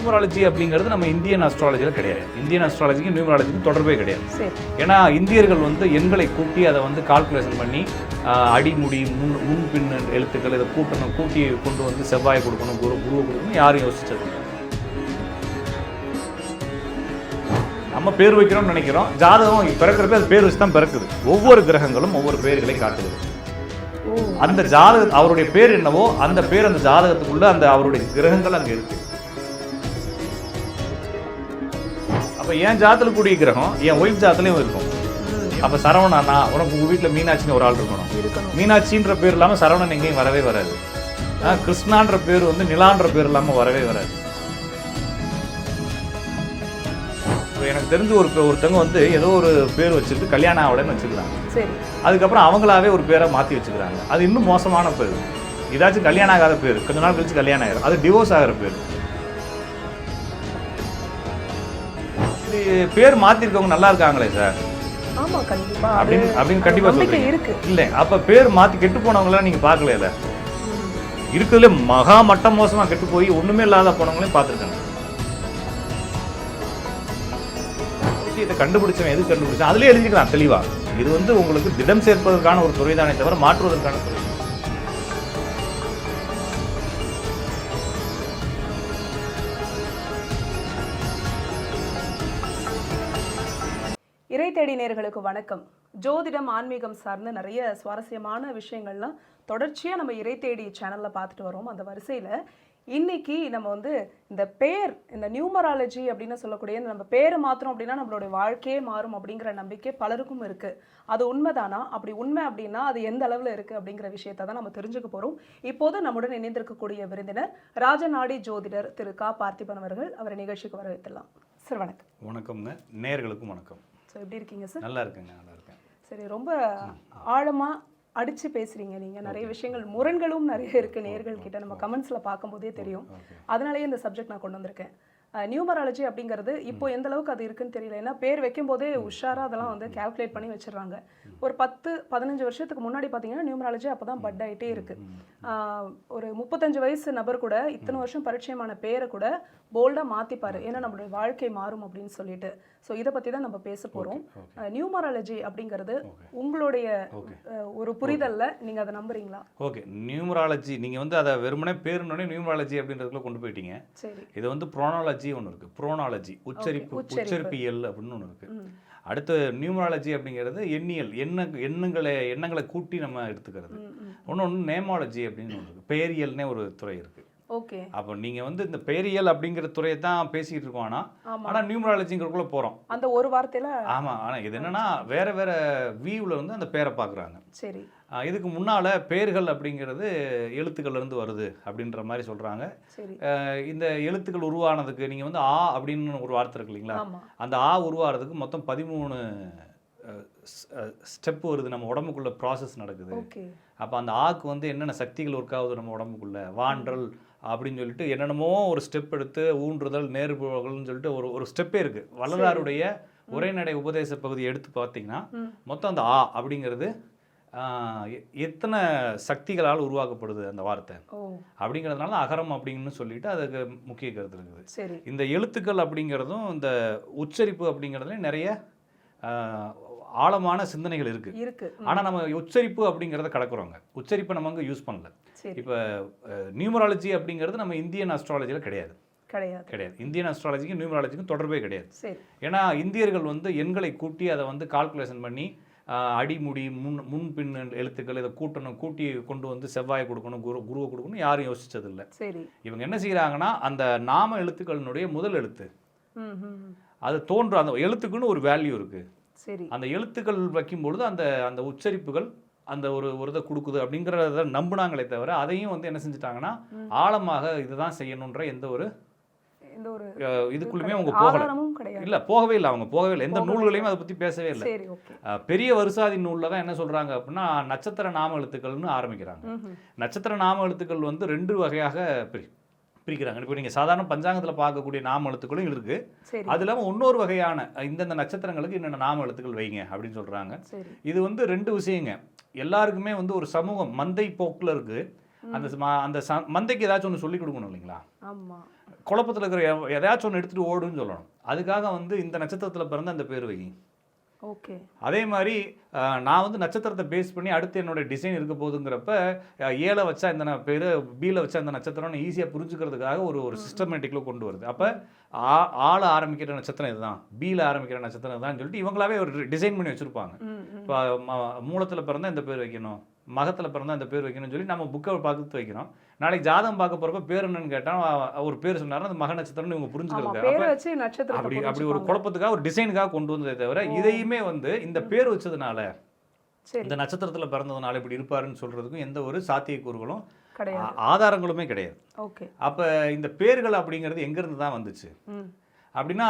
Numerology அப்படிங்கிறது நம்ம Indian அஸ்ட்ராலஜியில் கிடையாது. இந்தியன் அஸ்ட்ராலஜிக்கு நியூமராலஜிக்கு தொடர்பே கிடையாது. ஏன்னா இந்தியர்கள் வந்து எண்களை கூட்டி அதை வந்து கால்குலேஷன் பண்ணி அடிமுடி முன் முன் பின் எழுத்துக்கள் இதை கூட்டணும் கூட்டி கொண்டு வந்து செவ்வாய் கொடுக்கணும் குரு குருவை கொடுக்கணும் யாரும் யோசிச்சது. நம்ம பேர் வைக்கிறோம்னு நினைக்கிறோம். ஜாதகம் பிறக்கிறப்ப அது பேர் வச்சு தான் பிறக்குது. ஒவ்வொரு கிரகங்களும் ஒவ்வொரு பேர்களை காட்டுது. அந்த ஜாதக அவருடைய பேர் என்னவோ அந்த பேர் அந்த ஜாதகத்துக்குள்ள அந்த அவருடைய கிரகங்கள் அங்க இருக்கு. அப்ப என் ஜாதத்துல கூடிய கிரகம் என் ஒய்ஃப் ஜாதத்துலயும் இருக்கும். அப்ப சரவணனா உனக்கு உங்க வீட்டுல மீனாட்சின்னு ஒரு ஆள் இருக்கணும். மீனாட்சின்ற பேர் இல்லாம சரவணன் எங்கேயும் வரவே வராது. கிருஷ்ணான்ற பேர் வந்து நிலான்ற பேர் இல்லாம வரவே வராது. எனக்கு தெரிஞ்ச ஒரு ஒருத்தவங்க வந்து ஏதோ ஒரு பேர் வச்சுட்டு கல்யாணம் ஆகலன்னு வச்சுக்கிறாங்க. அதுக்கப்புறம் அவங்களாவே ஒரு பேரை மாற்றி வச்சுக்கிறாங்க. அது இன்னும் மோசமான பேர். ஏதாச்சும் கல்யாணம் ஆகாத பேர். கொஞ்ச நாள் கழிச்சு கல்யாணம் ஆயிரும். அது டிவோர்ஸ் ஆகிற பேர். பேர் மாற்றிருக்கவங்க நல்லா இருக்காங்களே சார்? ஆமா கண்டிப்பா. அப்படின்னு அப்படின்னு நம்பிக்கை சொல்றீங்க. இல்லை அப்போ பேர் மாற்றி கெட்டு போனவங்களாம் நீங்கள் பார்க்கல ம். இருக்கிறதுல மகா மட்டம் மோசமாக கெட்டு போய் ஒன்றுமே இல்லாத போனவங்களையும் பார்த்துருக்காங்க விஷயத்தை கண்டுபிடிச்சவன் எது கண்டுபிடிச்சான்? அதுலேயே எழுதிக்கலாம் தெளிவா. இது வந்து உங்களுக்கு திடம் சேர்ப்பதற்கான ஒரு துறை தானே தவிர மாற்றுவதற்கான துறை. தேடி நேயர்களுக்கு வணக்கம். ஜோதிடம் ஆன்மீகம் சார்ந்து நிறைய சுவாரஸ்யமான விஷயங்கள்லாம் தொடர்ச்சியாக நம்ம இறை தேடி சேனலில் பார்த்துட்டு வரோம். அந்த வரிசையில் இன்னைக்கு நம்ம வந்து இந்த பேர் இந்த நியூமராலஜி அப்படின்னு சொல்லக்கூடிய இந்த நம்ம பேரை மாத்திரம் அப்படின்னா நம்மளுடைய வாழ்க்கையே மாறும் அப்படிங்கிற நம்பிக்கை பலருக்கும் இருக்குது அது உண்மைதானா? அப்படி உண்மை அப்படின்னா அது எந்த அளவில் இருக்குது அப்படிங்கிற விஷயத்தை தான் நம்ம தெரிஞ்சுக்க போகிறோம் இப்போது நம்முடன் இணைந்திருக்கக்கூடிய விருந்தினர் ராஜநாடி ஜோதிடர் திரு கா. பார்த்திபன் அவர்கள். அவரை நிகழ்ச்சிக்கு வரவேற்றலாம் சார் வணக்கம். வணக்கம்ங்க. நேர்களுக்கும் வணக்கம். ஸோ எப்படி இருக்கீங்க சார் நல்லா இருக்குங்க நல்லா இருக்கேன். சரி ரொம்ப ஆழமா அடிச்சு பேசுறீங்க நீங்க. நிறைய விஷயங்கள் முரண்களும் நிறைய இருக்கு நேர்கள் கிட்ட. நம்ம கமெண்ட்ஸ்ல பார்க்கும்போதே தெரியும். அதனாலேயே இந்த சப்ஜெக்ட் நான் கொண்டு வந்திருக்கேன். நியூமராலஜி அப்படிங்கிறது இப்போ எந்த அளவுக்கு அது இருக்குன்னு தெரியல. ஏன்னா பேர் வைக்கும் போதே உஷாரா அதெல்லாம் வந்து கால்குலேட் பண்ணி வச்சிடுறாங்க. ஒரு பத்து பதினஞ்சு வருஷத்துக்கு முன்னாடி பார்த்தீங்கன்னா நியூமராலஜி அப்போ தான் பட் ஆகிட்டே இருக்கு. ஒரு முப்பத்தஞ்சு வயசு நபர் கூட இத்தனை வருஷம் பரிச்சயமான பேரை கூட போல்டா மாத்திப்பாரு. ஏன்னா நம்மளுடைய வாழ்க்கை மாறும் அப்படின்னு சொல்லிட்டு. ஸோ இதை பத்தி தான் நம்ம பேச போறோம். ஓகே. நியூமராலஜி அப்படிங்கிறது உங்களுடைய ஒரு புரிதல்ல நீங்க அதை நம்புறீங்களா? ஓகே நியூமராலஜி நீங்கள் வந்து அதை வெறுமனே பேருனோடனே நியூமராலஜி அப்படின்றதுக்குள்ள கொண்டு போயிட்டீங்க. சரி. இது வந்து ப்ரோனாலஜி ஒன்று இருக்குது ப்ரோனாலஜி உச்சரிப்பு உச்சரிப்பு. உச்சரிப்பியல் அப்படின்னு ஒன்று இருக்குது அடுத்து நியூமராலஜி அப்படிங்கிறது எண்ணியல் எண்ண எண்ணங்களை எண்ணங்களை கூட்டி நம்ம எடுத்துக்கிறது. ஒன்று ஒன்று நேமாலஜி அப்படின்னு ஒன்று இருக்குது பெயரியல்னே ஒரு துறை இருக்குது ஓகே. அப்போ நீங்கள் வந்து இந்த பெயரியல் அப்படிங்கிற துறையை தான் பேசிக்கிட்டு இருக்கோம் ஆனால் ஆனால் நியூமராலஜிங்கிறதுக்குள்ளே போகிறோம் அந்த ஒரு வார்த்தையில ஆமாம் ஆனால் இது என்னன்னா வேற வேற வியூவில் வந்து அந்த பேரை பார்க்குறாங்க. சரி. இதுக்கு முன்னால் பேர்கள் அப்படிங்கிறது எழுத்துக்கள்ல இருந்து வருது அப்படின்ற மாதிரி சொல்கிறாங்க இந்த எழுத்துக்கள் உருவானதுக்கு நீங்கள் வந்து ஆ அப்படின்னு ஒரு வார்த்தை இருக்கு இல்லைங்களா? அந்த ஆ உருவாகிறதுக்கு மொத்தம் பதிமூணு ஸ்டெப் வருது. நம்ம உடம்புக்குள்ள ப்ராசஸ் நடக்குது. அப்போ அந்த ஆக்கு வந்து என்னென்ன சக்திகள் ஒர்க் ஆகுது நம்ம உடம்புக்குள்ள? வான்றல் அப்படின்னு சொல்லிட்டு என்னென்னமோ ஒரு ஸ்டெப் எடுத்து ஊன்றுதல் நேர்புகள்னு சொல்லிட்டு ஒரு ஒரு ஸ்டெப்பே இருக்குது வள்ளலாருடைய உரைநடை உபதேச பகுதி எடுத்து பார்த்தீங்கன்னா மொத்தம் அந்த ஆ அப்படிங்கிறது எத்தனை சக்திகளால் உருவாக்கப்படுது அந்த வார்த்தை? அப்படிங்கிறதுனால அகரம் அப்படின்னு சொல்லிட்டு அதுக்கு முக்கிய கருத்து இருக்குது. சரி. இந்த எழுத்துக்கள் அப்படிங்கிறதும் இந்த உச்சரிப்பு அப்படிங்கிறதுலையும் நிறைய ஆழமான சிந்தனைகள் இருக்கு. இருக்கு. ம், ஆனா நம்ம உச்சரிப்பு அப்படிங்கிறத கடக்குறோங்க. உச்சரிப்பை நம்ம அங்கே யூஸ் பண்ணல. இப்போ நியூமராலஜி அப்படிங்கிறது நம்ம இந்தியன் அஸ்ட்ராலஜியில் கிடையாது. கிடையாது. கிடையாது. இந்தியன் அஸ்ட்ராலஜிக்கும் நியூமராலஜிக்கும் தொடர்பே கிடையாது. ஏன்னா இந்தியர்கள் வந்து எண்களை கூட்டி அதை வந்து கால்குலேஷன் பண்ணி அடிமுடி முன் முன் பின் எழுத்துக்கள் இதை கூட்டணும் கூட்டி கொண்டு வந்து செவ்வாயை கொடுக்கணும் குரு குருவை கொடுக்கணும் யாரும் யோசிச்சது இல்லை சரி. இவங்க என்ன செய்கிறாங்கன்னா அந்த நாம எழுத்துக்களினுடைய முதல் எழுத்து. அது தோன்றும் அந்த எழுத்துக்குன்னு ஒரு வேல்யூ இருக்கு. சரி. அந்த எழுத்துக்கள் வைக்கும் பொழுது அந்த அந்த உச்சரிப்புகள் அந்த ஒரு ஒரு இதை கொடுக்குது அப்படிங்கிறத நம்புனாங்களே தவிர அதையும் வந்து என்ன செஞ்சுட்டாங்கன்னா ஆழமாக இதுதான் செய்யணுன்ற எந்த ஒரு இதுக்குள்ளுமே அவங்க போகல. கிடையாது. இல்ல போகவே இல்லை அவங்க போகவே இல்லை. எந்த நூல்களையும் அதை பத்தி பேசவே இல்லை. சரி ஓகே. அஹ், பெரிய வருசாதி நூலில் தான் என்ன சொல்றாங்க அப்படின்னா நட்சத்திர நாம எழுத்துக்கள்னு ஆரம்பிக்கிறாங்க. நட்சத்திர நாம எழுத்துக்கள் வந்து ரெண்டு வகையாக பிரி பிரிக்கிறாங்க. இப்போ நீங்கள் சாதாரண பஞ்சாங்கத்தில் பார்க்கக்கூடிய நாம எழுத்துக்களும் இருக்கு. சரி. அது இல்லாமல் இன்னொரு வகையான இந்தந்த நட்சத்திரங்களுக்கு என்னென்ன நாம எழுத்துக்கள் வைங்க அப்படின்னு சொல்றாங்க. சரி. இது வந்து ரெண்டு விஷயங்க. எல்லாருக்குமே வந்து ஒரு சமூகம் மந்தை போக்கில் இருக்கு. அந்த அந்த மந்தைக்கு ஏதாச்சும் ஒன்று சொல்லி கொடுக்கணும் இல்லைங்களா? குழப்பத்தில் இருக்கிற எ- எதையாச்சும் ஒன்று எடுத்துகிட்டு ஓடுன்னு சொல்லணும். அதுக்காக வந்து இந்த நட்சத்திரத்தில் பிறந்த அந்த பேர் வை ஓகே. அதே மாதிரி நான் வந்து நட்சத்திரத்தை பேஸ் பண்ணி அடுத்து என்னோட டிசைன் இருக்க போகுதுங்கிறப்ப அஹ், ஏல வச்சா இந்த பேரு பியில் வச்சா இந்த நட்சத்திரம்னு ஈஸியாக புரிஞ்சுக்கிறதுக்காக ஒரு ஒரு சிஸ்டமேட்டிக்கில் கொண்டு வருது. அப்போ ஆ ஆள ஆரம்பிக்கிற நட்சத்திரம் இதுதான் பியில் ஆரம்பிக்கிற நட்சத்திரம் இதுதான் சொல்லிட்டு இவங்களாவே ஒரு டிசைன் பண்ணி வச்சுருப்பாங்க. இப்போ மூலத்தில் பிறந்தா இந்த பேர் வைக்கணும். மகத்தில் பிறந்தா இந்த பேர் வைக்கணும்னு சொல்லி நம்ம புக்கை பார்த்து வைக்கிறோம். நாளைக்கு ஜாதகம் பார்க்க போகிறப்ப பேர் என்னன்னு கேட்டால் ஒரு பேர் சொன்னாருன்னா அந்த மக நட்சத்திரம்னு இவங்க புரிஞ்சுக்கிறது அப்படி அப்படி ஒரு. குழப்பத்துக்காக ஒரு டிசைனுக்காக கொண்டு வந்ததே தவிர இதையுமே வந்து இந்த பேர் வச்சதுனால இந்த நட்சத்திரத்தில் பிறந்ததுனால இப்படி இருப்பாருன்னு சொல்றதுக்கும் எந்த ஒரு சாத்தியக்கூறுகளும் ஆதாரங்களுமே கிடையாது. ஓகே. அப்போ இந்த பேர்கள் அப்படிங்கிறது எங்கேருந்து தான் வந்துச்சு? அப்படின்னா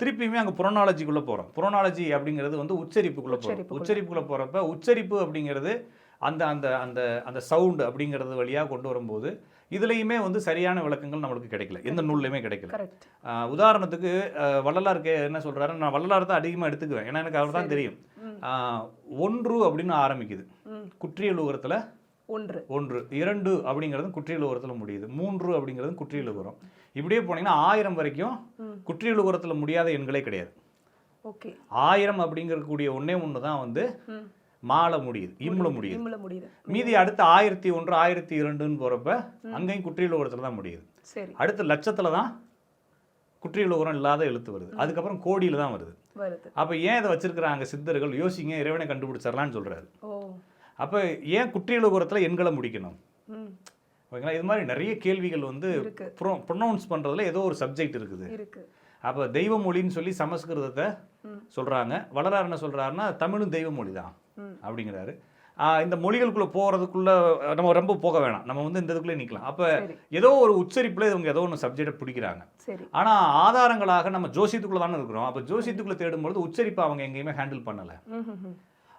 திருப்பியுமே அங்கே புறநாலஜிக்குள்ளே போகிறோம் புறநாலஜி அப்படிங்கிறது வந்து உச்சரிப்புக்குள்ளே போகிறோம் உச்சரிப்புக்குள்ள. உச்சரிப்புக்குள்ளே போகிறப்ப உச்சரிப்பு அப்படிங்கிறது அந்த அந்த அந்த அந்த சவுண்டு அப்படிங்கிறது வழியாக கொண்டு வரும்போது இதுலேயுமே வந்து சரியான விளக்கங்கள் நம்மளுக்கு கிடைக்கல. எந்த நூல்லையுமே கிடைக்கல. உதாரணத்துக்கு வள்ளலார் கே என்ன சொல்கிறாரு நான் வள்ளலார் தான் அதிகமாக எடுத்துக்குவேன். ஏன்னா எனக்கு அவர் தான் தெரியும். ஒன்று அப்படின்னு ஆரம்பிக்குது. குற்றியல் உகரத்தில் ஒன்று. ஒன்று. இரண்டு அப்படிங்கிறது குற்றியல் உகரத்தில் முடியுது. மூன்று அப்படிங்கிறது குற்றியல் உகரம் இப்படியே போனீங்கன்னா ஆயிரம் வரைக்கும் ம். குற்றியல் உகரத்தில் முடியாத எண்களே கிடையாது. ஓகே. ஆயிரம் அப்படிங்கக்கூடிய ஒண்ணே ஒன்று தான் வந்து மாலை முடியுது இம்முல முடியுது மீதி அடுத்து ஆயிரத்தி ஒன்று ஆயிரத்தி இரண்டுன்னு போகிறப்ப அங்கேயும் குற்றியல் உகரத்தில் தான் முடியுது. அடுத்து லட்சத்தில் தான் குற்றியல் உகரம் இல்லாத எழுத்து வருது. அதுக்கப்புறம் கோடியில் தான் வருது. அப்போ ஏன் இதை வச்சிருக்கிறாங்க சித்தர்கள்? யோசிங்க இறைவனை கண்டுபிடிச்சிடலான்னு சொல்றாரு. ஓ. அப்போ ஏன் குற்றியல் உகரத்தில் எண்களை முடிக்கணும்? ஓகேங்களா? இது மாதிரி நிறைய கேள்விகள் வந்து ப்ரொ ப்ரொனவுன்ஸ் பண்ணுறதுல ஏதோ ஒரு சப்ஜெக்ட் இருக்குது. இருக்கு. அப்போ தெய்வ மொழின்னு சொல்லி சமஸ்கிருதத்தை சொல்கிறாங்க வளரார் என்ன சொல்கிறாருன்னா தமிழும் தெய்வ மொழி தான் அப்படிங்கிறாரு. இந்த மொழிகளுக்குள்ளே போகிறதுக்குள்ள நம்ம ரொம்ப போக வேணாம். நம்ம வந்து இந்த இதுக்குள்ளே நிற்கலாம் அப்போ ஏதோ ஒரு உச்சரிப்பில் இவங்க ஏதோ ஒன்று சப்ஜெக்டை பிடிக்கிறாங்க. ஆனால் ஆதாரங்களாக நம்ம ஜோசியத்துக்குள்ளே தானே இருக்கிறோம். அப்போ ஜோசியத்துக்குள்ளே தேடும்பொழுது உச்சரிப்பை அவங்க எங்கேயுமே ஹேண்டில் பண்ணலை.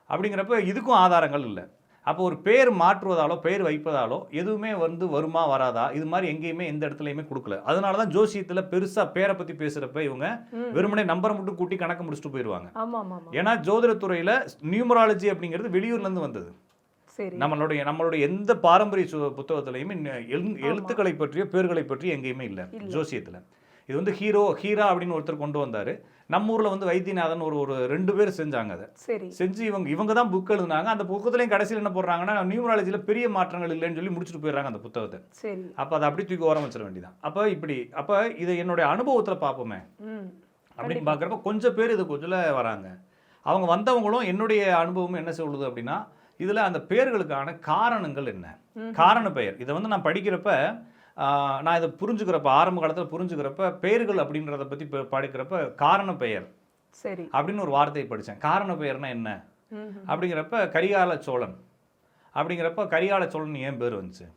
அப்படிங்கிறப்ப இதுக்கும் ஆதாரங்கள் இல்லை. அப்போ ஒரு பேர் மாற்றுவதாலோ பெயர் வைப்பதாலோ எதுவுமே வந்து வருமா வராதா? இது மாதிரி எங்கேயுமே எந்த இடத்துலையுமே கொடுக்கல. அதனால தான் ஜோசியத்தில் பெருசாக பேரை பற்றி பேசுகிறப்ப இவங்க. வெறுமனே நம்பரை மட்டும் கூட்டி கணக்கு முடிச்சுட்டு போயிடுவாங்க ஆமா ஆமா ஆமா ஏன்னா ஜோதிடத்துறையில் நியூமராலஜி அப்படிங்கிறது வெளியூர்லேருந்து வந்தது. நம்மளுடைய நம்மளுடைய எந்த பாரம்பரிய புத்தகத்திலையுமே எழுத்துக்களை பற்றிய பேர்களை பற்றி எங்கேயுமே இல்லை. ஜோசியத்தில். இது வந்து ஹீரோ ஹீரா அப்படின்னு ஒருத்தர் கொண்டு வந்தார். நம்ம ஊரில் வந்து வைத்தியநாதன் ஒரு ஒரு ரெண்டு பேர் செஞ்சாங்க அதை. சரி. செஞ்சு இவங்க இவங்க தான் புக் எழுதுனாங்க. அந்த புக்கத்துலையும் கடைசியில் என்ன போடுறாங்கன்னா நியூமராலஜியில் பெரிய மாற்றங்கள் இல்லைன்னு சொல்லி முடிச்சுட்டு போயிடுறாங்க அந்த புத்தகத்தை. சரி. அப்போ அதை அப்படி தூக்கி ஓரம் வச்சிட வேண்டியதான் அப்போ இப்படி அப்போ இதை என்னுடைய அனுபவத்தில் பார்ப்போமே. அப்படின்னு பார்க்குறப்ப கொஞ்சம் பேர் இது கொஞ்சம் வராங்க. அவங்க வந்தவங்களும் என்னுடைய அனுபவம் என்ன சொல்லுது அப்படின்னா இதில் அந்த பேர்களுக்கான காரணங்கள் என்ன. காரண பெயர். இதை வந்து நான் படிக்கிறப்ப நான் இதை புரிஞ்சுக்கிறப்ப ஆரம்ப காலத்தில் புரிஞ்சுக்கிறப்ப பெயர்கள் அப்படின்றத பற்றி படிக்கிறப்ப காரண பெயர் சரி. அப்படின்னு ஒரு வார்த்தையை படித்தேன் காரண பெயர்னா என்ன? அப்படிங்கிறப்ப கரிகால சோழன். அப்படிங்கிறப்ப கரிகால சோழன் ஏன் பேர் வந்துச்சு?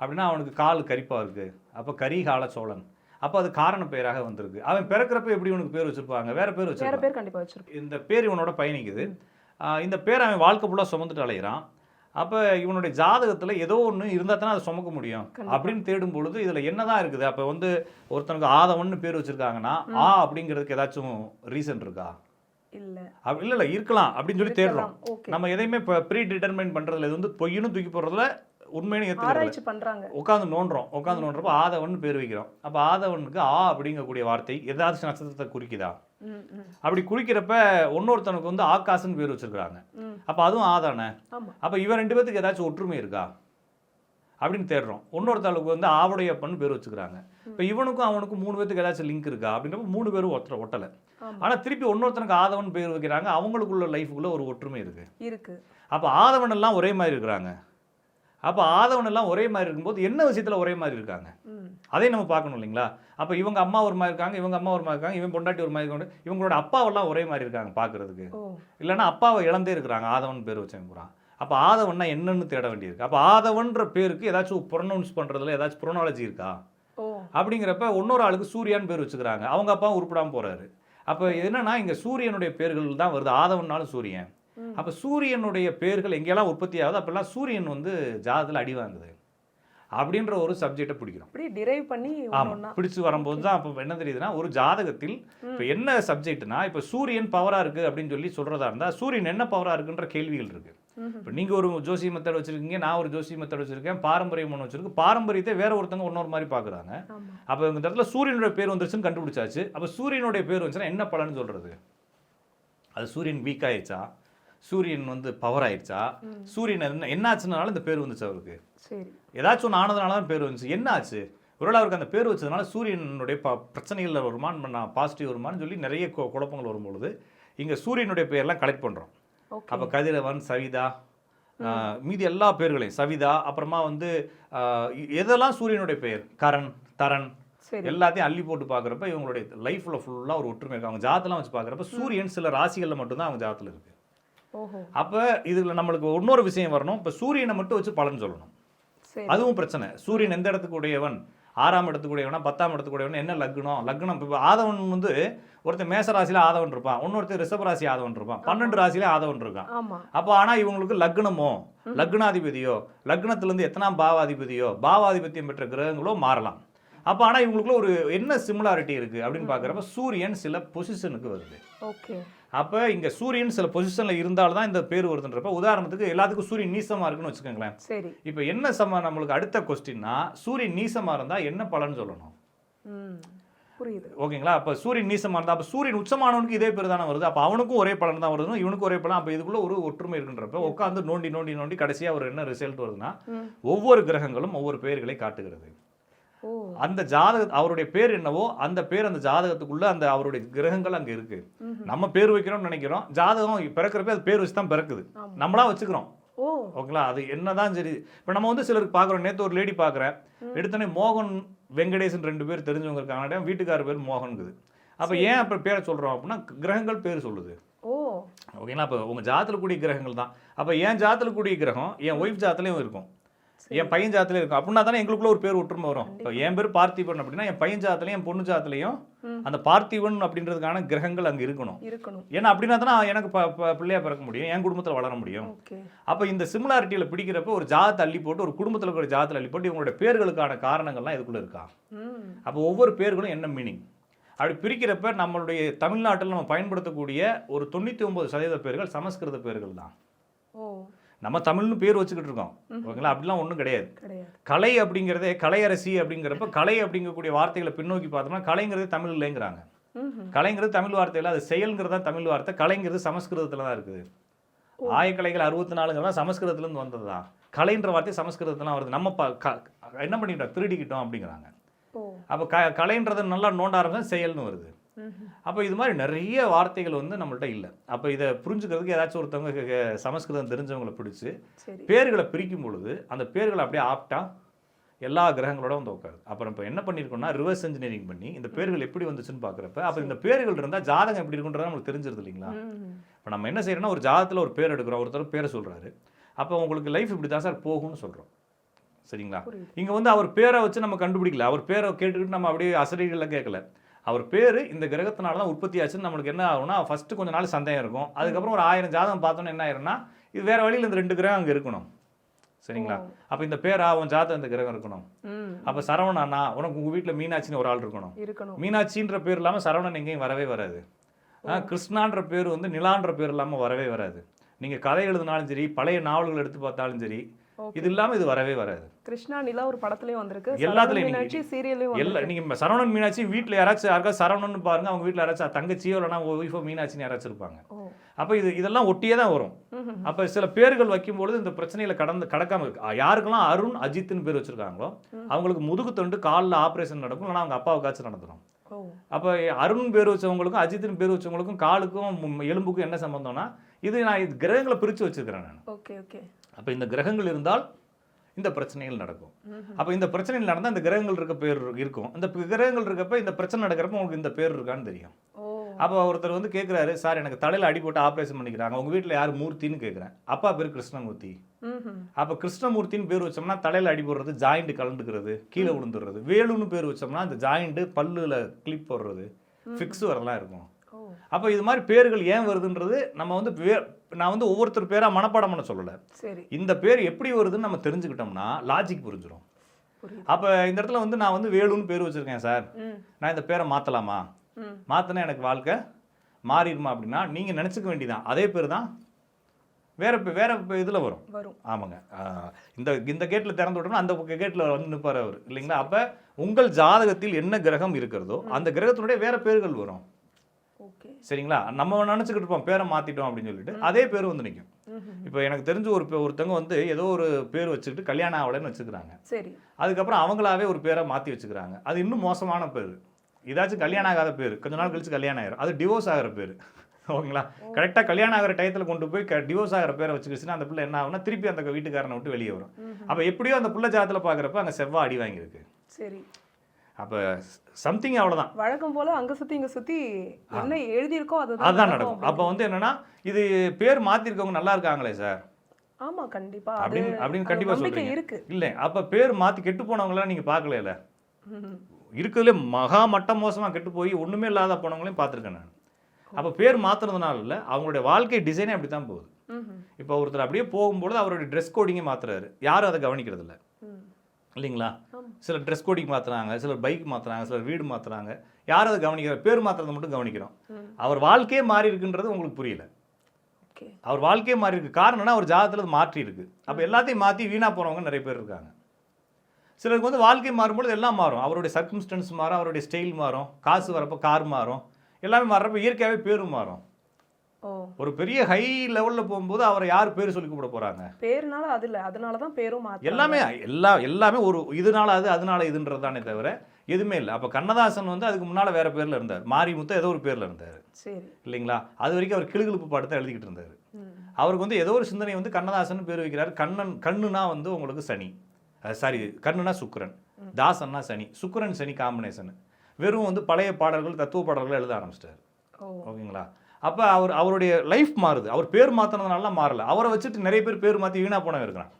அப்படின்னா அவனுக்கு கால் கரிப்பா இருக்கு. அப்போ கரிகால சோழன். அப்போ அது காரண பெயராக வந்திருக்கு. அவன் பிறக்கிறப்ப எப்படி இவனுக்கு பேர் வச்சிருப்பாங்க? வேற பேர் வச்சிருப்பாங்க பேர் கண்டிப்பா வச்சிருப்போம் இந்த பேர் இவனோட பயணிக்குது. இந்த பேர் அவன் வாழ்க்கை ஃபுல்லாக சுமந்துட்டு அலைகிறான் அப்போ இவனுடைய ஜாதகத்தில் ஏதோ ஒன்று இருந்தால் தானே அதை சுமக்க முடியும். அப்படின்னு தேடும் பொழுது இதில் என்னதான் இருக்குது? அப்போ வந்து ஒருத்தனுக்கு ஆதவன்னு பேர் வச்சிருக்காங்கன்னா ஆ அப்படிங்கிறதுக்கு ஏதாச்சும் ரீசன் இருக்கா? இல்ல. இல்லை இல்லை இருக்கலாம் அப்படின்னு சொல்லி தேடுறோம். நம்ம எதையுமே இப்போ ப்ரீ டிட்டர்மைன் பண்ணுறதுல இது வந்து பொய்ன்னு தூக்கி போடுறதுல உண்மைன்னு ஏற்றுக்கிறது ஆராய்ச்சி பண்றாங்க. உட்காந்து நோண்டுறோம். உட்காந்து நோண்டுறப்ப ஆதவன் பேர் வைக்கிறோம். அப்போ ஆதவனுக்கு ஆ அப்படிங்கக்கூடிய வார்த்தை ஏதாச்சும் நட்சத்திரத்தை குறிக்குதா? அப்படி குறிக்கிறப்ப இன்னொருத்தனுக்கு வந்து ஆகாசுன்னு பேர் வச்சிருக்காங்க ம். அப்போ அதுவும் ஆதானே அப்போ இவன் ரெண்டு பேத்துக்கு ஏதாச்சும் ஒற்றுமை இருக்கா? அப்படின்னு தேடுறோம். இன்னொருத்தளுக்கு வந்து ஆவுடையப்பன் பேர் வச்சுக்கிறாங்க இப்போ இவனுக்கும் அவனுக்கும் மூணு பேத்துக்கு ஏதாச்சும் லிங்க் இருக்கா? அப்படின்றப்ப மூணு பேரும் ஒற்ற ஒட்டலை. ஆனால் திருப்பி இன்னொருத்தனுக்கு ஆதவன் பேர் வைக்கிறாங்க. அவங்களுக்குள்ள லைஃபுக்குள்ள ஒரு ஒற்றுமை இருக்கு. இருக்கு. அப்போ ஆதவன் எல்லாம் ஒரே மாதிரி இருக்கிறாங்க. அப்போ ஆதவன் எல்லாம் ஒரே மாதிரி இருக்கும்போது என்ன விஷயத்தில் ஒரே மாதிரி இருக்காங்க? அதையும் நம்ம பார்க்கணும் இல்லைங்களா? அப்போ இவங்க அம்மா ஒரு மாதிரி இருக்காங்க இவங்க அம்மா ஒரு மாதிரி இருக்காங்க இவன் பொண்டாட்டி ஒரு மாதிரி இருக்காங்க. இவங்களோட அப்பாவெல்லாம் ஒரே மாதிரி இருக்காங்க பார்க்கறதுக்கு. இல்லைன்னா அப்பாவை இழந்தே இருக்கிறாங்க ஆதவன் பேர் வச்சவங்க பூரா. அப்போ ஆதவன்னா என்னன்னு தேட வேண்டியிருக்கு. அப்போ ஆதவன்ற பேருக்கு ஏதாச்சும் ப்ரொனவுன்ஸ் பண்ணுறதுல ஏதாச்சும் ப்ரொனாலஜி இருக்கா? அப்படிங்கிறப்ப இன்னொரு ஆளுக்கு சூர்யான்னு பேர் வச்சுக்கிறாங்க. அவங்க அப்பா உருப்படாமல் போகிறாரு அப்போ என்னன்னா இங்கே சூரியனுடைய பேர்கள் தான் வருது. ஆதவன்னாலும் சூரியன். அப்போ சூரியனுடைய பேர்கள் எங்கெல்லாம் உற்பத்தி ஆகுது அப்பெல்லாம் சூரியன் வந்து ஜாதத்தில் அடி வாங்குது. அப்படின்ற ஒரு சப்ஜெக்டை பிடிக்கிறோம். அப்படியே டிரைவ் பண்ணி ஆமாம் பிடிச்சு வரும்போது தான் அப்போ என்ன தெரியுதுன்னா ஒரு ஜாதகத்தில் இப்போ என்ன சப்ஜெக்ட்னா இப்போ சூரியன் பவராக இருக்குது அப்படின்னு சொல்லி சொல்கிறதா இருந்தால் சூரியன் என்ன பவராக இருக்குன்ற கேள்விகள் இருக்குது இப்போ நீங்கள் ஒரு ஜோசி மெத்தட் வச்சிருக்கீங்க நான் ஒரு ஜோசி மெத்தட் வச்சிருக்கேன் பாரம்பரியம் ஒன்று வச்சிருக்கு. பாரம்பரியத்தை வேற ஒருத்தவங்க இன்னொரு மாதிரி பார்க்குறாங்க அப்போ இந்த இடத்துல சூரியனுடைய பேர் வந்துருச்சுன்னு கண்டுபிடிச்சாச்சு. அப்போ சூரியனுடைய பேர் வந்துச்சுன்னா என்ன பலன்னு சொல்றது? அது சூரியன் வீக் ஆயிடுச்சா? சூரியன் வந்து பவர் ஆயிடுச்சா சூரியன் என்ன என்னாச்சுனால இந்த பேர் வந்துச்சு அவருக்கு? சரி. ஏதாச்சும் ஒன்று ஆனதுனால தான் பேர் வந்துச்சு. என்ன ஆச்சு ஒருவேளை அவருக்கு அந்த பேர் வச்சதுனால சூரியனுடைய ப பிரச்சனைகள் வருமான்னு நான் பாசிட்டிவ் வருமான்னு சொல்லி நிறைய கு- குழப்பங்கள் வரும்பொழுது இங்கே சூரியனுடைய பேர்லாம் கலெக்ட் பண்ணுறோம் அப்போ கதிரவன் சவிதா மீதி எல்லா பேர்களையும் சவிதா அப்புறமா வந்து எதெல்லாம் சூரியனுடைய பெயர்? கரண் தரன் எல்லாத்தையும் அள்ளி போட்டு பார்க்குறப்ப இவங்களுடைய லைஃப்பில் ஃபுல்லாக ஒரு ஒற்றுமை இருக்கு. அவங்க ஜாத்தெல்லாம் வச்சு பார்க்குறப்ப சூரியன் சில ராசிகளில் மட்டும்தான் அவங்க ஜாத்தில் இருக்கு. ஓஹோ அப்போ இதில் நம்மளுக்கு இன்னொரு விஷயம் வரணும். இப்போ சூரியனை மட்டும் வச்சு பலன் சொல்லணும். அதுவும் பிரச்சனை. சூரியன் எந்த இடத்துக்கு உடையவன்? ஆறாம் இடத்துக்கு உடையவனா? பத்தாம் இடத்துக்கு உடையவன்? என்ன லக்னம்? லக்னம் இப்போ ஆதவன் வந்து ஒருத்தன் மேச ராசியில ஆதவன் இருப்பான். இன்னொருத்தர் ரிஷப ராசி ஆதவன் இருப்பான். பன்னெண்டு ராசியில ஆதவன் இருக்கான். அப்போ ஆனா இவங்களுக்கு லக்னமோ? லக்னாதிபதியோ? லக்னத்துல இருந்து எத்தனாம் பாவாதிபதியோ? பாவாதிபத்தியம் பெற்ற கிரகங்களோ மாறலாம். அப்போ ஆனா இவங்களுக்குள்ள ஒரு என்ன சிமிலாரிட்டி இருக்கு அப்படின்னு பார்க்குறப்ப சூரியன் சில பொசிஷனுக்கு வருது. ஓகே. அப்போ இங்க சூரியன் சில பொசிஷன்ல இருந்தால்தான் இந்த பேர் வருதுன்றப்ப உதாரணத்துக்கு எல்லாத்துக்கும் சூரியன் நீசமா இருக்குன்னு வச்சுக்கோங்களேன். சரி. இப்போ என்ன சம நம்மளுக்கு அடுத்த கொஸ்டின்னா சூரியன் நீசமா இருந்தா என்ன பலன் சொல்லணும்? புரியுது. ஓகேங்களா? அப்போ சூரியன் நீசமா இருந்தா அப்போ சூரியன் உச்சமானவனுக்கு இதே பேர் தானே வருது. அப்போ அவனுக்கும் ஒரே பலன் தான் வருது இவனுக்கும் ஒரே பலன். அப்போ இதுக்குள்ள ஒரு ஒற்றுமை இருக்குன்றப்ப உட்காந்து நோண்டி நோண்டி நோண்டி கடைசியா ஒரு என்ன ரிசல்ட் வருதுன்னா ஒவ்வொரு கிரகங்களும் ஒவ்வொரு பெயர்களை காட்டுகிறது. அந்த ஜாதக அவருடைய பேர் என்னவோ அந்த பேர் அந்த ஜாதகத்துக்குள்ள அந்த அவருடைய கிரகங்கள் அங்க இருக்கு. நம்ம பேர் வைக்கிறோம்னு நினைக்கிறோம். ஜாதகம் பிறக்கிறப்ப அது பேர் வச்சு தான் பிறக்குது. நம்மளா வச்சுக்கிறோம். ஓகேங்களா? அது என்னதான் சரி. இப்போ நம்ம வந்து சிலருக்கு பார்க்குறோம் நேற்று ஒரு லேடி பார்க்குறேன் எடுத்தோடனே மோகன் வெங்கடேசன் ரெண்டு பேர் தெரிஞ்சவங்க இருக்காங்க. வீட்டுக்கார பேர் மோகனுக்குது அப்போ ஏன் அப்போ பேரை சொல்கிறோம் அப்படின்னா கிரகங்கள் பேர் சொல்லுது. ஓகேங்களா? அப்போ உங்கள் ஜாத்தில் கூடிய கிரகங்கள் தான். அப்போ என் ஜாத்தில் கூடிய கிரகம் என் ஒய்ஃப் ஜாத்துலேயும் இருக்கும். என் பையன் ஜாத்துலேயும் இருக்கும். அப்படின்னா தானே எங்களுக்குள்ள ஒரு பேர் ஒற்றுமை வரும். இப்போ என் பேர் பார்த்திபன் அப்படின்னா என் பையன் ஜாத்துலையும் என் பொண்ணு ஜாத்துலையும். அந்த பார்த்திபன் அப்படின்றதுக்கான கிரகங்கள் அங்கே இருக்கணும். இருக்கணும். ஏன்னா அப்படின்னா தானே எனக்கு பிள்ளையா பிறக்க முடியும். என் குடும்பத்தில் வளர முடியும். அப்போ இந்த சிமிலாரிட்டியில் பிடிக்கிறப்ப ஒரு ஜாதத்தை அள்ளி போட்டு ஒரு குடும்பத்தில் இருக்கிற ஜாதத்தில் அள்ளி போட்டு இவங்களுடைய பேர்களுக்கான காரணங்கள்லாம் இதுக்குள்ள இருக்கா? அப்போ ஒவ்வொரு பேர்களும் என்ன மீனிங் அப்படி பிரிக்கிறப்ப நம்மளுடைய தமிழ்நாட்டில் நம்ம பயன்படுத்தக்கூடிய ஒரு தொண்ணூற்றி ஒன்பது சதவீத பேர்கள் சமஸ்கிருத பேர்கள் தான். நம்ம தமிழ்னு பேர் வச்சுக்கிட்டு இருக்கோம். ஓகேங்களா? அப்படிலாம் ஒன்றும் கிடையாது. கலை அப்படிங்கிறதே கலையரசி அப்படிங்கிறப்ப கலை அப்படிங்கக்கூடிய வார்த்தைகளை பின்னோக்கி பார்த்தோம்னா கலைங்கிறதே தமிழ் இல்லைங்கிறாங்க. கலைங்கிறது தமிழ் வார்த்தை இல்லை அது செயல்ங்கிறது தான் தமிழ் வார்த்தை. கலைங்கிறது சமஸ்கிருதத்தில் தான் இருக்குது. ஆயக்கலைகள் அறுபத்தி நாலுங்கிறதா சமஸ்கிருதத்துலேருந்து வந்தது தான். கலைன்ற வார்த்தை சமஸ்கிருதத்துலாம் வருது. நம்ம க- என்ன பண்ணிட்டோம்? திருடிக்கிட்டோம் அப்படிங்கிறாங்க. அப்போ க கலைன்றதை நல்லா நோண்ட ஆரம்பிச்சா செயல்னு வருது. அப்போ இது மாதிரி நிறைய வார்த்தைகள் வந்து நம்மள்ட்ட இல்லை. அப்போ இதை புரிஞ்சுக்கிறதுக்கு ஏதாச்சும் ஒருத்தவங்க சமஸ்கிருதம் தெரிஞ்சவங்களை பிடிச்சி பேர்களை பிரிக்கும் பொழுது அந்த பேர்களை அப்படியே ஆப்டா எல்லா கிரகங்களோட வந்து உட்காருது. அப்புறம் இப்போ என்ன பண்ணியிருக்கோம்னா ரிவர்ஸ் இன்ஜினியரிங் பண்ணி இந்த பேர்கள் எப்படி வந்துச்சுன்னு பார்க்குறப்ப அப்போ இந்த பேர்கள் இருந்தால் ஜாதகம் எப்படி இருக்குன்றது நம்மளுக்கு தெரிஞ்சிருது இல்லைங்களா. இப்போ நம்ம என்ன செய்யறோம்னா ஒரு ஜாதகத்தில் ஒரு பேர் எடுக்கிறோம் ஒருத்தர் பேரை சொல்கிறாரு அப்போ உங்களுக்கு லைஃப் இப்படி தான் சார் போகும்னு சொல்கிறோம் சரிங்களா. இங்கே வந்து அவர் பேரை வச்சு நம்ம கண்டுபிடிக்கல. அவர் பேரை கேட்டுக்கிட்டு நம்ம அப்படியே அசரீரில் கேட்கல. அவர் பேர் இந்த கிரகத்தினால தான் உற்பத்தி ஆச்சுன்னு நம்மளுக்கு என்ன ஆகும்னா ஃபஸ்ட்டு கொஞ்ச நாள் சந்தேகம் இருக்கும். அதுக்கப்புறம் ஒரு ஆயிரம் ஜாதகம் பார்த்தோன்னே என்ன ஆயிரும்னா இது வேற வழியில் இந்த ரெண்டு கிரகம் அங்கே இருக்கணும். சரிங்களா? அப்போ இந்த பேரா உன் ஜாதகம் இந்த கிரகம் இருக்கணும். அப்போ சரவணனா உனக்கு உங்கள் வீட்டில் மீனாட்சின்னு ஒரு ஆள் இருக்கணும். இருக்கணும். மீனாட்சின்ற பேர் இல்லாமல் சரவணன் எங்கேயும் வரவே வராது. கிருஷ்ணான்ற பேர் வந்து நிலான்ற பேர் இல்லாமல் வரவே வராது. நீங்கள் கதை எழுதினாலும் சரி பழைய நாவல்கள் எடுத்து பார்த்தாலும் சரி. இது இல்லாமல் இது வரவே வராது. கிருஷ்ணா நிலா ஒரு படத்துலயும் வந்திருக்கு. எல்லாத்துலயும் மீனாட்சி சீரியல்லையும் எல்லா நீங்கள் சரவணன் மீனாட்சி வீட்டில் யாராச்சும் யாருக்காவது சரவணன் பாருங்க அவங்க வீட்டில் யாராச்சும் தங்கச்சியோ இல்லைனா ஒய்ஃபோ மீனாட்சின்னு யாராச்சும் இருப்பாங்க. அப்போ இது இதெல்லாம் ஒட்டியே தான் வரும். அப்போ சில பேர்கள் வைக்கும்பொழுது இந்த பிரச்சனையில கடந்து கடக்காம இருக்கு. யாருக்கெல்லாம் அருண் அஜித்னு பேர் வச்சிருக்காங்களோ அவங்களுக்கு முதுகு தண்டு காலில் ஆப்ரேஷன் நடக்கும் இல்லைனா அவங்க அப்பாவுக்காச்சும் நடந்துடும் அப்போ அருண் பேர் வச்சவங்களுக்கும் அஜித்தின் பேர் வச்சவங்களுக்கும் காலுக்கும் எலும்புக்கும் என்ன சம்பந்தம்னா இது நான் இது கிரகங்களை பிரித்து வச்சிருக்கிறேன் நான். Okay okay. அப்போ இந்த கிரகங்கள் இருந்தால் இந்த பிரச்சனைகள் நடக்கும். அப்போ இந்த பிரச்சனைகள் நடந்தால் இந்த கிரகங்கள் இருக்க பேர் இருக்கும். இந்த கிரகங்கள் இருக்கப்ப இந்த பிரச்சனை நடக்கிறப்ப உங்களுக்கு இந்த பேர் இருக்கான்னு தெரியும். அப்போ ஒருத்தர் வந்து கேட்குறாரு சார் எனக்கு தலையில் அடி போட்டு ஆப்ரேஷன் பண்ணிக்கிறாங்க. உங்கள் வீட்டில் யார் மூர்த்தின்னு கேட்குறேன் அப்பா பேர் கிருஷ்ணமூர்த்தி. அப்போ கிருஷ்ணமூர்த்தின்னு பேர் வச்சோம்னா தலையில் அடி போடுறது ஜாயிண்ட் கலந்துக்கிறது கீழே விழுந்துடுறது வேலுன்னு பேர் வச்சோம்னா அந்த ஜாயிண்ட்டு பல்லுல கிளிப் போடுறது ஃபிக்ஸ் வரலாம் இருக்கும். அப்போ இது மாதிரி பேர்கள் ஏன் வருதுன்றது நம்ம வந்து நான் வந்து ஒவ்வொருத்தர் பேராக மனப்பாடம் பண்ண சொல்லலை இந்த பேர் எப்படி வருதுன்னு நம்ம தெரிஞ்சுக்கிட்டோம்னா லாஜிக் புரிஞ்சிடும் அப்போ இந்த இடத்துல வந்து நான் வந்து வேலுன்னு பேர் வச்சுருக்கேன் சார். நான் இந்த பேரை மாற்றலாமா மாற்றினா எனக்கு வாழ்க்கை மாறிடுமா அப்படின்னா நீங்கள் நினச்சிக்க வேண்டியதான் அதே பேர் தான் வேற வேற இதுல வரும். வரும். ஆமாங்க. இந்த இந்த கேட்டில் திறந்து விட்டோம்னா அந்த கேட்டில் வந்து நிற்பார் அவர். இல்லைங்களா? அப்போ உங்கள் ஜாதகத்தில் என்ன கிரகம் இருக்கிறதோ அந்த கிரகத்தினுடைய வேற பேர்கள் வரும். சரிங்களா? நம்ம நினச்சிக்கிட்டு இருப்போம் பேரை மாற்றிட்டோம் அப்படின்னு சொல்லிட்டு. அதே பேர் வந்து நிற்கும் இப்போ எனக்கு தெரிஞ்சு ஒரு ஒருத்தவங்க வந்து ஏதோ ஒரு பேர் வச்சுக்கிட்டு கல்யாணம் ஆகலைன்னு வச்சுக்கிறாங்க. சரி. அதுக்கப்புறம் அவங்களாவே ஒரு பேரை மாற்றி வச்சுக்கிறாங்க. அது இன்னும் மோசமான பேர். இதாச்சும் கல்யாணம் ஆகாத பேர். கொஞ்ச நாள் கழிச்சு கல்யாணம் ஆயிரும். அது டிவோர்ஸ் ஆகிற பேர். ஓகேங்களா? கரெக்டாக கல்யாணம் ஆகிற டயத்தில் கொண்டு போய் டிவோர்ஸ் ஆகிற பேரை வச்சுக்கிச்சுன்னா அந்த பிள்ளை என்ன ஆகும்னா திருப்பி அந்த வீட்டுக்காரனை விட்டு வெளியே வரும். அப்போ எப்படியோ அந்த புள்ள ஜாதத்தில் பார்க்குறப்ப அங்கே செவ்வாய் அடி வாங்கியிருக்கு. சரி. அப்போ சம்திங் அவ்வளோதான் வழக்கம் போல அங்க சுத்தி இங்க சுத்தி என்ன எழுதியிருக்கோ அதுதான் அதுதான் நடக்கும் அப்போ வந்து என்னன்னா இது பேர் மாற்றிருக்கவங்க நல்லா இருக்காங்களே சார்? ஆமா கண்டிப்பா. அது அப்படின்னு அப்படின்னு கண்டிப்பாக சொல்றீங்க. இருக்கு. இல்லை அப்போ பேர் மாற்றி கெட்டு போனவங்களாம் நீங்கள் பார்க்கல ம்ஹும். இருக்கிறதுலே மகா மட்டம் மோசமாக கெட்டு போய் ஒன்றுமே இல்லாத போனவங்களையும் பார்த்துருக்கேன் நான். அப்போ பேர் மாற்றுறதுனால இல்லை அவங்களுடைய வாழ்க்கை டிசைனே அப்படி தான் போகுது. இப்போ ஒருத்தர் அப்படியே போகும்போது அவருடைய ட்ரெஸ் கோடிங்கே மாத்துறாரு. யாரும் அதை கவனிக்கிறது இல்ல. இல்லைங்களா. சிலர் ட்ரெஸ் கோடிங் மாற்றுறாங்க சிலர் பைக் மாற்றுறாங்க சிலர் வீடு மாற்றுறாங்க யாரும் அதை கவனிக்கிற? பேர் மாற்றுறதை மட்டும் கவனிக்கிறோம். அவர் வாழ்க்கையே மாறி இருக்குன்றது உங்களுக்கு புரியல. அவர் வாழ்க்கையே மாறி இருக்கு. காரணம்னா அவர் ஜாதகத்தில் அது மாற்றி இருக்கு. அப்போ எல்லாத்தையும் மாற்றி வீணாக போகிறவங்க நிறைய பேர் இருக்காங்க. சிலருக்கு வந்து வாழ்க்கை மாறும்பொழுது எல்லாம் மாறும். அவருடைய சர்க்கம்ஸ்டன்ஸ் மாறும் அவருடைய ஸ்டைல் மாறும். காசு வரப்போ கார் மாறும். எல்லாமே மாறுறப்ப இயற்கையாகவே பேரும் மாறும். ஒரு பெரிய ஹை லெவலில் போகும்போது அவரை யார் பேர் சொல்லி கூப்பிட போகிறாங்க பேருனால அது இல்ல. அதனால தான் பேரும் எல்லாமே எல்லா எல்லாமே ஒரு இதனால அது அதனால இதுன்றது தானே தவிர எதுவுமே இல்லை. அப்போ கண்ணதாசன் வந்து அதுக்கு முன்னால் வேற பேரில் இருந்தார். மாரிமுத்து ஏதோ ஒரு பேரில் இருந்தார். இல்லைங்களா? அது வரைக்கும் அவர் கிளுகிழுப்பு பாடத்தை எழுதிக்கிட்டு இருந்தார். அவருக்கு வந்து ஏதோ ஒரு சிந்தனை வந்து கண்ணதாசன் பேர் வைக்கிறார். கண்ணன் கண்ணுனா வந்து உங்களுக்கு சனி. சாரி கண்ணுனா சுக்கிரன். தாசன்னா சனி. சுக்கிரன் சனி காம்பினேஷன் வெறும் வந்து பழைய பாடல்கள் தத்துவ பாடல்கள் எழுத ஆரம்பிச்சிட்டார். ஓகேங்களா? அப்போ அவர் அவருடைய லைஃப் மாறுது. அவர் பேர் மாற்றினதுனால மாறல. அவரை வச்சுட்டு நிறைய பேர் பேர் மாற்றி வீணா போனவன் இருக்கிறான்.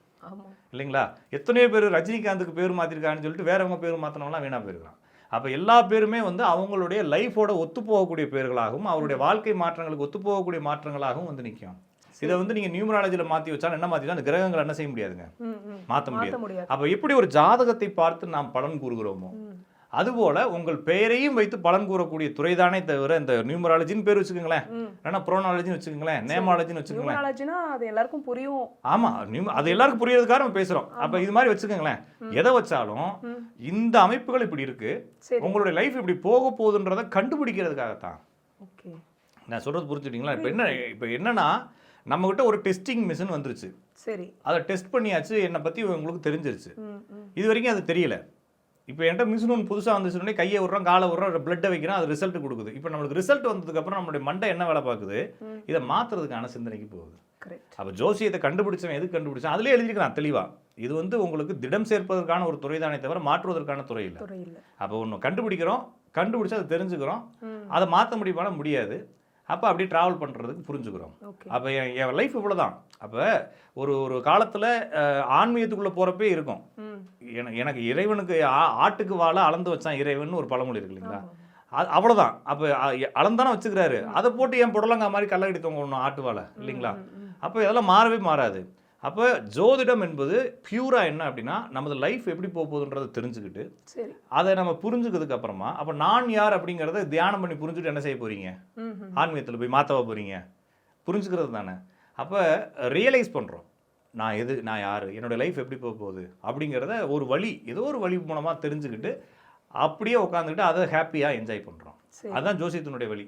இல்லைங்களா? எத்தனையோ பேர் ரஜினிகாந்துக்கு பேர் மாற்றிருக்கான்னு சொல்லிட்டு வேறவங்க பேர் மாற்றினவங்களாம் வீணாக போயிருக்கான் அப்போ எல்லா பேருமே வந்து அவங்களுடைய லைஃபோட ஒத்து போகக்கூடிய பேர்களாகவும் அவருடைய வாழ்க்கை மாற்றங்களுக்கு ஒத்து போகக்கூடிய மாற்றங்களாகவும் வந்து நிற்கும் இதை வந்து நீங்கள் நியூமராலஜியில் மாற்றி வச்சாலும் என்ன மாற்றினா அந்த கிரகங்கள் என்ன செய்ய முடியாதுங்க. மாற்ற முடியாது மாத்த முடியாது. அப்போ எப்படி ஒரு ஜாதகத்தை பார்த்து நாம் பலன் கூறுகிறோமோ. அதுபோல உங்கள் பெயரையும் வைத்து பலன் கூறக்கூடிய துறைதானே தவிர இந்த நியூமராலஜின்னு பேர் வச்சுக்கோங்களேன். இல்லைன்னா ப்ரோனாலஜின்னு வச்சுக்கோங்களேன் நேமாலஜின்னு வச்சுக்கோங்களேன். அது எல்லாருக்கும் புரியும். ஆமா நியூ- அது எல்லாருக்கும் புரியறதுக்காக நம்ம பேசுறோம். அப்ப இது மாதிரி வச்சுக்கோங்களேன். எதை வச்சாலும். இந்த அமைப்புகள் இப்படி இருக்கு. உங்களுடைய லைஃப் இப்படி போக போகுதுன்றதை கண்டுபிடிக்கிறதுக்காகத்தான். ஓகே. நான் சொல்றது புரிஞ்சுட்டீங்களா? இப்போ என்ன இப்போ என்னன்னா நம்ம கிட்ட ஒரு டெஸ்டிங் மிஷின் வந்துருச்சு. சரி. அதை டெஸ்ட் பண்ணியாச்சு என்னை பத்தி உங்களுக்கு தெரிஞ்சிருச்சு. இது வரைக்கும் அது தெரியல. இப்போ என்கிட்ட மிஷின் ஒன்று புதுசாக வந்துச்சுன்னே கையை விட்றோம் காலை விட்றோம் பிளட்டை வைக்கிறோம் அது ரிசல்ட் கொடுக்குது. இப்போ நம்மளுக்கு ரிசல்ட் வந்ததுக்கப்புறம் நம்மளுடைய மண்டை என்ன வேலை பார்க்குது. இதை மாற்றுறதுக்கான சிந்தனைக்கு போகுது. அப்போ ஜோசியத்தை கண்டுபிடிச்சவன் எதுக்கு கண்டுபிடிச்சான்? அதுலேயே எழுதியிருக்கிறான் தெளிவா. இது வந்து உங்களுக்கு திடம் சேர்ப்பதற்கான ஒரு துறை தானே தவிர மாற்றுவதற்கான துறை இல்லை. அப்போ ஒன்று கண்டுபிடிக்கிறோம் கண்டுபிடிச்சு அதை தெரிஞ்சுக்கிறோம். அதை மாற்ற முடியுமானா முடியாது. அப்போ அப்படியே ட்ராவல் பண்ணுறதுக்கு புரிஞ்சுக்கிறோம். அப்போ என் என் லைஃப் இவ்வளோ தான் அப்போ ஒரு ஒரு காலத்தில் ஆன்மீகத்துக்குள்ளே போகிறப்பே இருக்கும். எனக்கு எனக்கு இறைவனுக்கு ஆட்டுக்கு வாழ அளந்து வச்சான் இறைவன் ஒரு பழமொழி இருக்கு இல்லைங்களா. அது அவ்வளோதான் அப்போ அளந்தானே வச்சுக்கிறாரு. அதை போட்டு என் புடலங்கா மாதிரி கல்லகடி தொங்க ஆட்டு வாழை இல்லைங்களா. அப்போ இதெல்லாம் மாறவே மாறாது. அப்போ ஜோதிடம் என்பது பியூரா என்ன அப்படின்னா நமது லைஃப் எப்படி போக போகுதுன்றதை தெரிஞ்சுக்கிட்டு அதை நம்ம புரிஞ்சுக்கிறதுக்கு அப்புறமா அப்போ நான் யார் அப்படிங்கிறத தியானம் பண்ணி புரிஞ்சுட்டு என்ன செய்ய ம் ஆன்மீகத்தில் போய் மாற்றவா போறீங்க? புரிஞ்சுக்கிறது தானே. அப்போ ரியலைஸ் பண்ணுறோம் நான் எது நான் யார்? என்னோட லைஃப் எப்படி போக போகுது? அப்படிங்கிறத ஒரு வழி ஏதோ ஒரு வழி மூலமாக தெரிஞ்சுக்கிட்டு அப்படியே உட்காந்துக்கிட்டு அதை ஹாப்பியாக என்ஜாய் பண்ணுறோம் அதுதான் ஜோசியத்தினுடைய வழி.